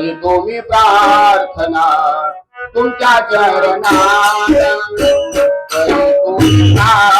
करीतो मी प्रार्थना तुम क्या करना करीतो मी प्रार्थना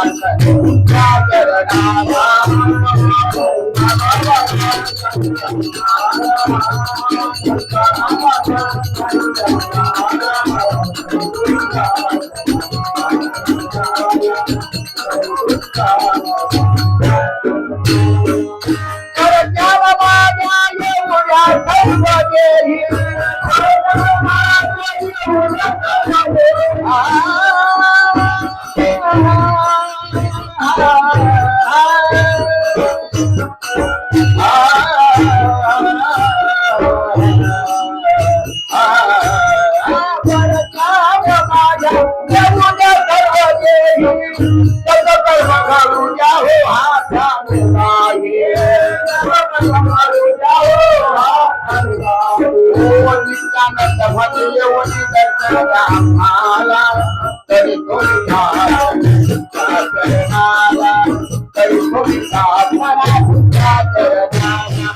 Thank you. करू जाओ हाथा मिलाए करू जाओ हाथा मिलाए ओली दर्शना माला तरी कोई करनाला तरी कोई साधना सुधा करना